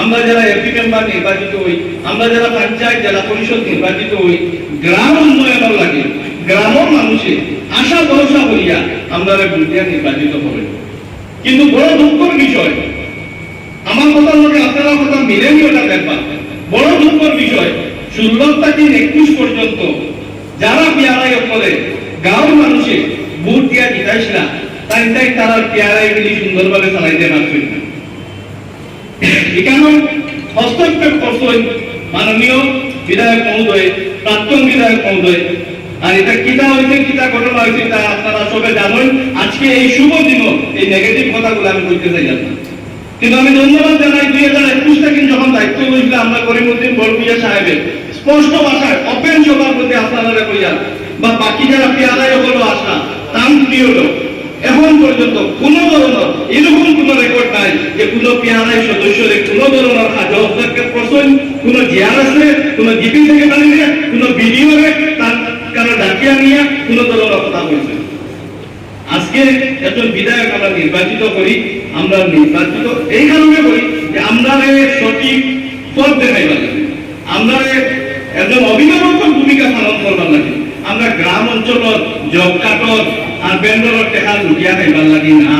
আমরা যারা AP member নির্বাচিত হই, আমরা যারা পঞ্চায়েত, জেলা পরিষদ নির্বাচিত হই, গ্রাম উন্নয়ন লাগে গ্রামের মানুষে আশা ভরসা করিয়া আমরা বুদ্ধিয়া নির্বাচিত হবেন কিন্তু বড় দুঃখের বিষয়, আমার কথার লগে আপনারা কথা মিলেনি ওটা ব্যাপার। বড় দুঃখের বিষয় ষোলো থেকে একুশ পর্যন্ত যারা পেয়ারাই করে গাঁওর মানুষে ভোট দিয়া জিতাইস তাই তাই তারা পেয়ারাই গুলি সুন্দরভাবে চালাইতে পারছেন না। এখানে হস্তক্ষেপ করছেন মাননীয় বিধায়ক মহোদয়, প্রাক্তন বিধায়ক মহোদয়। আর এটা কিতা হয়েছে কিতা ঘটনা হয়েছে, তা আপনারা সবে জানেন। আজকে এই শুভ দিন এই নেগেটিভ কথাগুলো আমি বলতে চাই না কিন্তু আমি ধন্যবাদ জানাই দুই হাজার একুশ থেকে যখন দায়িত্ব লইছিল আমরা করিমুদ্দিন বরপুজা সাহেবের। স্পষ্ট ভাষায় ওপেন সভার প্রতি আপনারা কইয়া বা বাকি যারা পেয়ারাই হলো আসা তাম পিরিয়ড এখন পর্যন্ত কোন ধরনের এরকম কোন রেকর্ড নাই যে কোন সদস্যরে কোন ধরনের কাজ হস্তক্ষেপ করছেন, কোন জিয়ার আছে, কোন জিপি থেকে বানিয়ে কোন ভিডিও তার কারও ডাকিয়া নিয়ে কোন ধরনের কথা বলছেন। আজকে একজন বিধায়ক আমরা নির্বাচিত করি, আমরা নির্বাচিত এই কারণে করি যে আমরা সঠিক পথ দেখাইবার লাগে আমরা একজন অভিভাবকের ভূমিকা পালন করবার লাগে। আমরা গ্রাম অঞ্চলত জব কাটত আর বেঙ্গলত টেকা লুটিয়া খাইবার লাগে না।